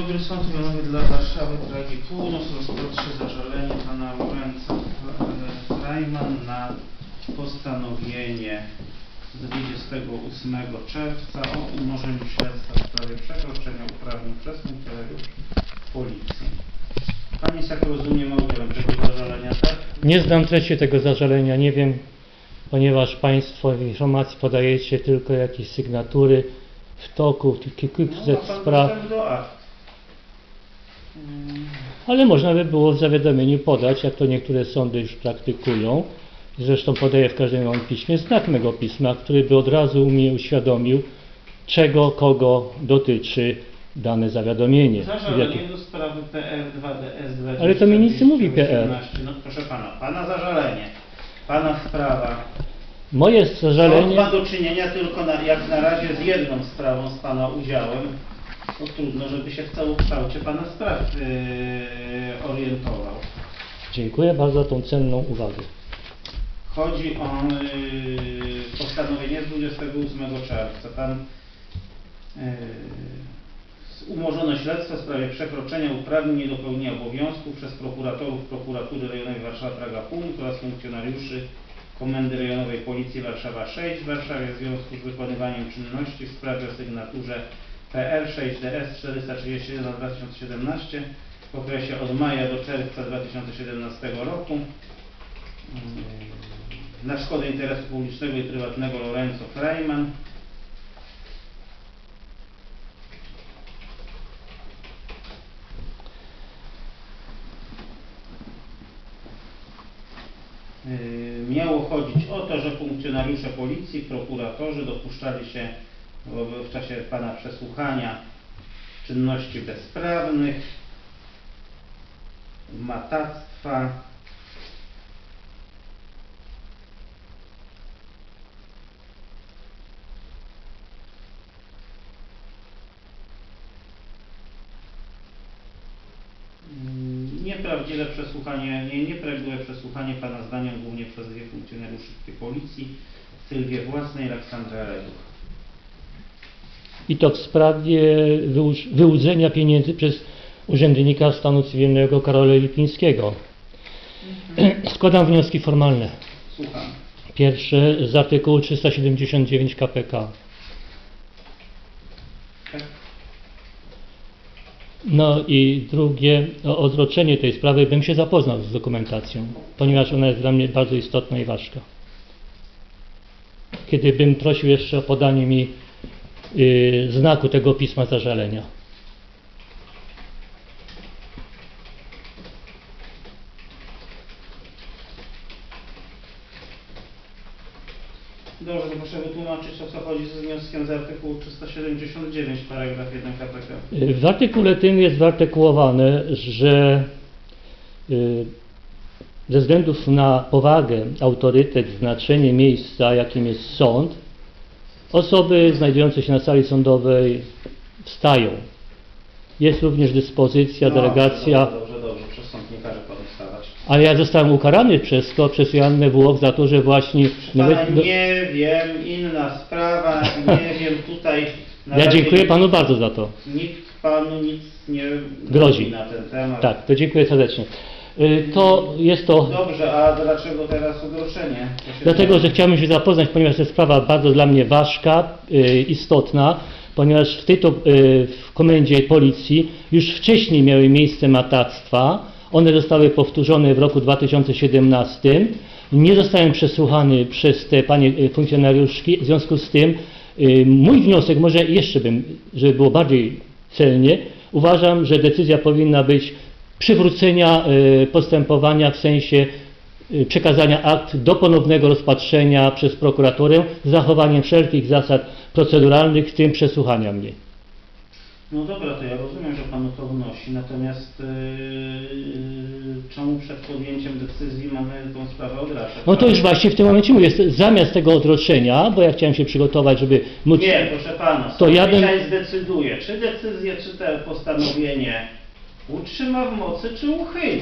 dobry, Sąd Rejonowy dla Warszawy, Pragi Północ rozpatrzy zażalenie pana e, Freiman na postanowienie z 28 czerwca o umorzeniu śledztwa w sprawie przekroczenia uprawnień przez funkcjonariuszy policji. Pan jest, jak rozumiem, autorem tego zażalenia, tak? Nie znam treści tego zażalenia, nie wiem, ponieważ Państwo w informacji podajecie tylko jakieś sygnatury w toku No, kilkuset pan spraw, dostęp do akt. Mm, ale można by było w zawiadomieniu podać, jak to niektóre sądy już praktykują. Zresztą podaję w każdym moim piśmie znak mego pisma, który by od razu mi uświadomił, czego, kogo dotyczy dane zawiadomienie. Zażalenie do sprawy PR2DS 20 Ale to mi nic nie mówi PR. No proszę pana, pana zażalenie, pana sprawa. Moje Sąd zażalenie... ma do czynienia tylko na, jak na razie z jedną sprawą z pana udziałem. No trudno, żeby się w całokształcie pana spraw yy, orientował. Dziękuję bardzo za tą cenną uwagę. Chodzi o yy, postanowienie z 28 czerwca. Tam yy, umorzono śledztwo w sprawie przekroczenia uprawnień i niedopełnienia obowiązków przez prokuratorów Prokuratury Rejonowej Warszawa Praga Północ oraz funkcjonariuszy Komendy Rejonowej Policji Warszawa 6 w Warszawie w związku z wykonywaniem czynności w sprawie o sygnaturze PR 6DS 431 na 2017 w okresie od maja do czerwca 2017 roku mm, na szkodę interesu publicznego i prywatnego Lorenzo Freiman. Yy, Miało chodzić o to, że funkcjonariusze policji, prokuratorzy dopuszczali się w, czasie pana przesłuchania czynności bezprawnych, matactwa, Mm, Nieprawdziwe przesłuchanie, nie, nieprawdziwe przesłuchanie pana zdaniem głównie przez dwie funkcjonariuszki policji, Sylwię Własnej i Aleksandra Reduch. I to w sprawie wyłu- wyłudzenia pieniędzy przez urzędnika stanu cywilnego Karola Lipińskiego. Składam wnioski formalne. Słucham. Pierwsze z artykułu 379 KPK. Tak? No i drugie, o odroczenie tej sprawy bym się zapoznał z dokumentacją, ponieważ ona jest dla mnie bardzo istotna i ważka. Kiedy bym prosił jeszcze o podanie mi znaku tego pisma zażalenia. Dobrze, to proszę wytłumaczyć o co chodzi ze wnioskiem z artykułu 379 paragraf 1 KPK. Y, W artykule tym jest wyartykułowane, że y, ze względów na powagę, autorytet, znaczenie miejsca, jakim jest sąd, osoby znajdujące się na sali sądowej wstają. Jest również dyspozycja, No, delegacja, Dobrze, dobrze, dobrze, przez sąd nie każe panu wstawać. ale ja zostałem ukarany przez to, przez Joannę Włoch za to, że właśnie... Pana nawet nie wiem, inna sprawa, nie wiem tutaj. na Ja razie dziękuję panu bardzo za to. Nikt panu nic nie Grozi. mówi na ten temat. Tak, to dziękuję serdecznie. Y, To jest to... Dobrze, a dlaczego teraz odroczenie? Dlatego, że chciałbym się zapoznać, ponieważ to jest sprawa bardzo dla mnie ważka, y, istotna, ponieważ w tej to, y, w komendzie policji już wcześniej miały miejsce matactwa. One zostały powtórzone w roku 2017. Nie zostałem przesłuchany przez te panie funkcjonariuszki. W związku z tym mój wniosek, może jeszcze bym, żeby było bardziej celnie, uważam, że decyzja powinna być przywrócenia y, postępowania w sensie y, przekazania akt do ponownego rozpatrzenia przez prokuraturę z zachowaniem wszelkich zasad proceduralnych, w tym przesłuchania mnie. No dobra, to ja rozumiem, że Panu to wnosi, natomiast yy, czemu przed podjęciem decyzji mamy tą sprawę odraczać? No to już właśnie w tym momencie mówię, zamiast tego odroczenia, bo ja chciałem się przygotować, żeby móc... Nie, proszę Pana, To ja bym- zdecyduje, czy decyzję, czy te postanowienie utrzyma w mocy, czy uchyli.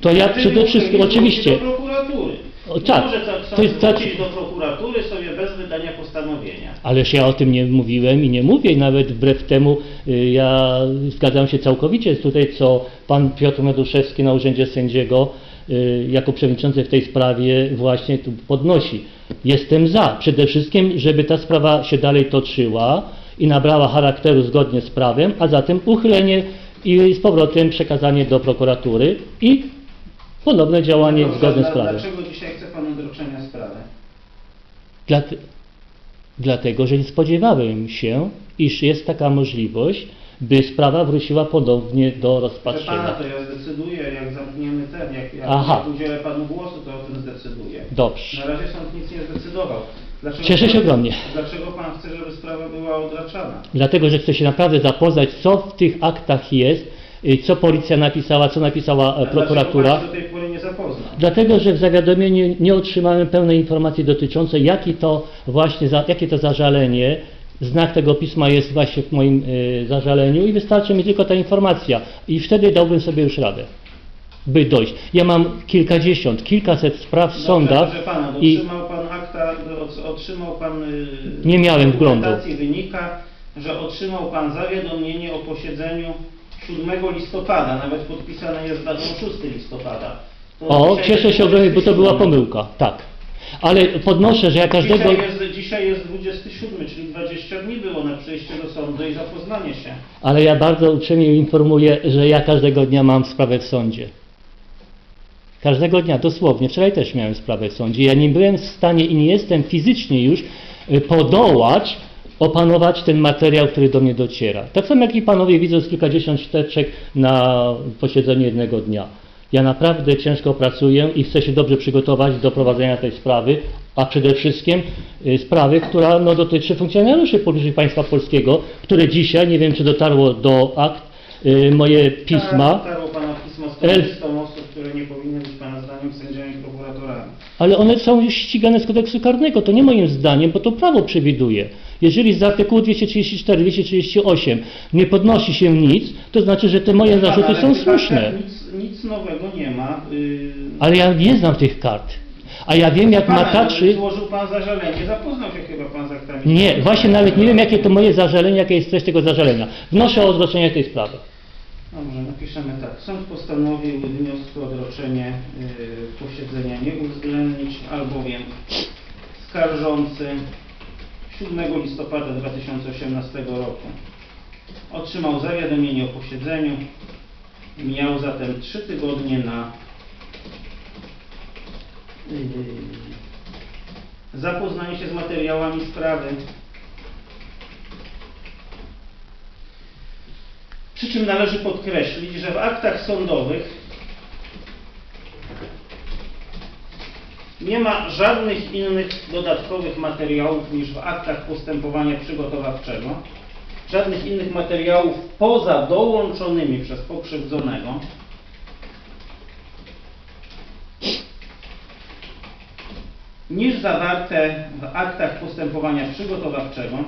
To ja Jeżeli przede wszystkim, uchyli, oczywiście, do prokuratury. O, tak, może to jest tak- do prokuratury, sobie bez wydania postanowienia. Ależ ja o tym nie mówiłem i nie mówię, i nawet wbrew temu y, ja zgadzam się całkowicie z tutaj, co pan Piotr Meduszewski na urzędzie sędziego y, jako przewodniczący w tej sprawie właśnie tu podnosi. Jestem za. Przede wszystkim, żeby ta sprawa się dalej toczyła i nabrała charakteru zgodnie z prawem, a zatem uchylenie i z powrotem przekazanie do prokuratury i ponowne działanie Dobrze, zgodne z dla- prawem. Dlaczego dzisiaj chce Pan odroczenia sprawy? Dlate, dlatego, że nie spodziewałem się, iż jest taka możliwość, by sprawa wróciła ponownie do Proszę Pana, rozpatrzenia. to ja zdecyduję, jak zamkniemy ten, jak, jak, Aha. jak udzielę Panu głosu, to o tym zdecyduję. Dobrze. Na razie sąd nic nie zdecydował. Dlaczego Cieszę się pan- ogromnie. Dlaczego Pan chce, żeby sprawa była odraczana? Dlatego, że chcę się naprawdę zapoznać, co w tych aktach jest, y, co policja napisała, co napisała e, prokuratura. Dlaczego Pan się do tej pory nie? Dlatego, że w zawiadomieniu nie otrzymałem pełnej informacji dotyczącej, jaki to właśnie, za, jakie to zażalenie, znak tego pisma jest właśnie w moim y, zażaleniu i wystarczy mi tylko ta informacja i wtedy dałbym sobie już radę, by dojść. Ja mam kilkadziesiąt, kilkaset spraw w Dobrze, sądach i otrzymał otrzymał Pan... y, Nie miałem wglądu. wynika, że otrzymał Pan zawiadomienie o posiedzeniu 7 listopada, nawet podpisane jest datą 6 listopada. To o, cieszę się bo to była 27. pomyłka, tak. Ale podnoszę, że ja każdego... Dzisiaj jest, dzisiaj jest 27, czyli 20 dni było na przyjście do sądu i zapoznanie się. Ale ja bardzo uprzejmie informuję, że ja każdego dnia mam sprawę w sądzie. Każdego dnia, dosłownie. Wczoraj też miałem sprawę w sądzie. Ja nie byłem w stanie i nie jestem fizycznie już y, podołać, opanować ten materiał, który do mnie dociera. Tak samo jak i panowie widzą z kilkadziesiąt ścieżek na posiedzeniu jednego dnia. Ja naprawdę ciężko pracuję i chcę się dobrze przygotować do prowadzenia tej sprawy, a przede wszystkim y, sprawy, która no, dotyczy funkcjonariuszy publicznych państwa polskiego, które dzisiaj, nie wiem czy dotarło do akt, y, moje pisma, Dotarło Pana pismo z osób, które nie powinny być Pana zdaniem sędziami i prokuratorami. ale one są już ścigane z kodeksu karnego. To nie moim zdaniem, bo to prawo przewiduje. Jeżeli z artykułu 234, 238 nie podnosi się nic, to znaczy, że te moje zarzuty Ale są w tych aktach słuszne. Nic, nic nowego nie ma. Yy, Ale ja nie znam tych kart. A ja wiem, jak Pana. Złożył Pan zażalenie, zapoznał się chyba Pan z aktami. Nie, właśnie nawet nie wiem, jakie to moje zażalenie, jaka jest treść tego zażalenia. Wnoszę o odroczenie tej sprawy. Dobrze, napiszemy tak. Sąd postanowił wniosku o odroczenie yy, posiedzenia nie uwzględnić, albowiem skarżący 7 listopada 2018 roku otrzymał zawiadomienie o posiedzeniu. Miał zatem 3 tygodnie na yy, zapoznanie się z materiałami sprawy. Przy czym należy podkreślić, że w aktach sądowych nie ma żadnych innych dodatkowych materiałów niż w aktach postępowania przygotowawczego, żadnych innych materiałów poza dołączonymi przez pokrzywdzonego. niż zawarte w aktach postępowania przygotowawczego.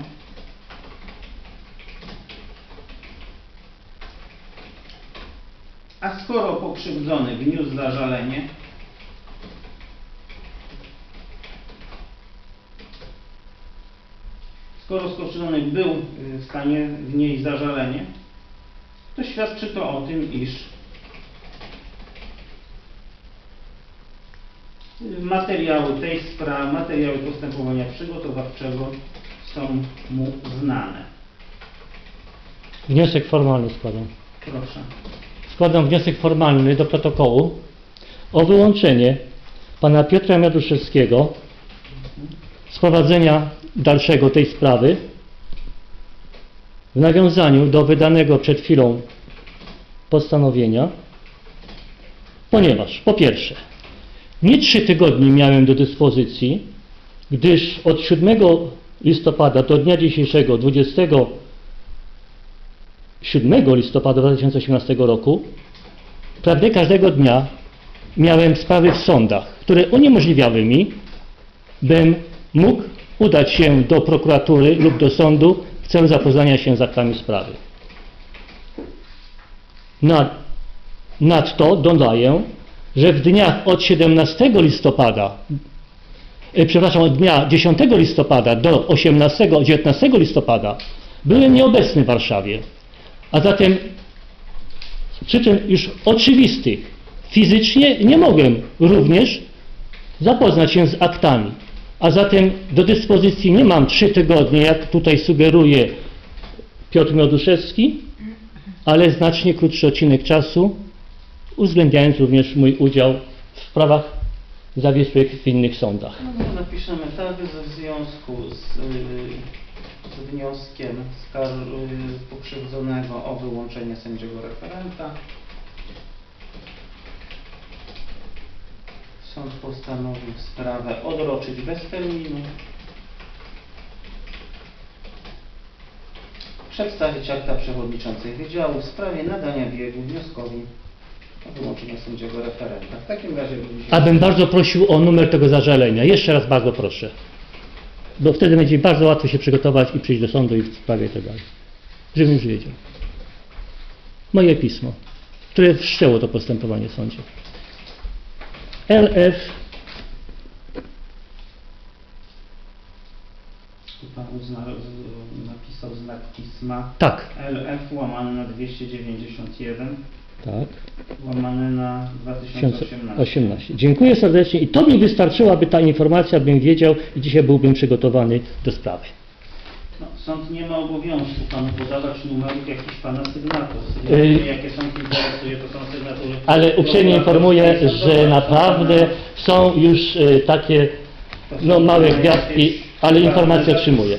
A skoro pokrzywdzony wniósł zażalenie, skoro pokrzywdzony był y, w stanie wnieść zażalenie, to świadczy to o tym, iż materiały tej sprawy, materiały postępowania przygotowawczego są mu znane. Wniosek formalny składam. Proszę. Składam wniosek formalny do protokołu o wyłączenie pana Piotra Miaduszewskiego z prowadzenia dalszego tej sprawy w nawiązaniu do wydanego przed chwilą postanowienia, ponieważ po pierwsze, nie trzy tygodnie miałem do dyspozycji, gdyż od 7 listopada do dnia dzisiejszego, 27 listopada 2018 roku, prawie każdego dnia miałem sprawy w sądach, które uniemożliwiały mi, bym mógł udać się do prokuratury lub do sądu w celu zapoznania się z aktami sprawy. Nad, nadto dodaję, że w dniach od 17 listopada e, przepraszam, od dnia 10 listopada do 18, 19 listopada byłem nieobecny w Warszawie. A zatem przyczyn już oczywistych fizycznie nie mogłem również zapoznać się z aktami. A zatem do dyspozycji nie mam trzy tygodnie, jak tutaj sugeruje Piotr Mioduszewski, ale znacznie krótszy odcinek czasu, uwzględniając również mój udział w sprawach zawisłych w innych sądach. No, napiszemy tak, w związku z, y, z wnioskiem y, pokrzywdzonego o wyłączenie sędziego referenta sąd postanowił sprawę odroczyć bez terminu. Przedstawić akta przewodniczącej wydziału w sprawie nadania biegu wnioskowi o wyłączenie sędziego referenta. W takim razie. Abym bardzo prosił o numer tego zażalenia. Jeszcze raz bardzo proszę. Bo wtedy będzie bardzo łatwo się przygotować i przyjść do sądu i w sprawie i tak już wiedział. Moje pismo, które wszczęło to postępowanie w sądzie. LF Tu Pan uzna, napisał znak pisma tak, LF łamane na 291 tak. łamane na 2018. 2018. Dziękuję serdecznie i to mi wystarczyłaby ta informacja, bym wiedział i dzisiaj byłbym przygotowany do sprawy. No, sąd nie ma obowiązku Panu podawać numerów jakichś Pana sygnatur. Y- Sygnatury, jakie sąd interesuje, to są sygnatury... Ale uprzejmie informuję, że naprawdę są już e, takie no, małe gwiazdki, ale informacje prawne otrzymuję.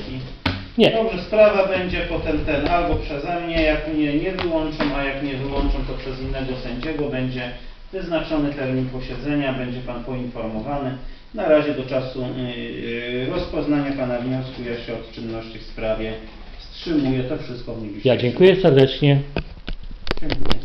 Nie, Dobrze, sprawa będzie potem ten albo przeze mnie, jak mnie nie wyłączą, a jak nie wyłączą, to przez innego sędziego będzie wyznaczony termin posiedzenia, będzie Pan poinformowany. Na razie do czasu yy, rozpoznania Pana wniosku ja się od czynności w sprawie wstrzymuję. To wszystko w dniu ja dziękuję serdecznie. Dziękuję.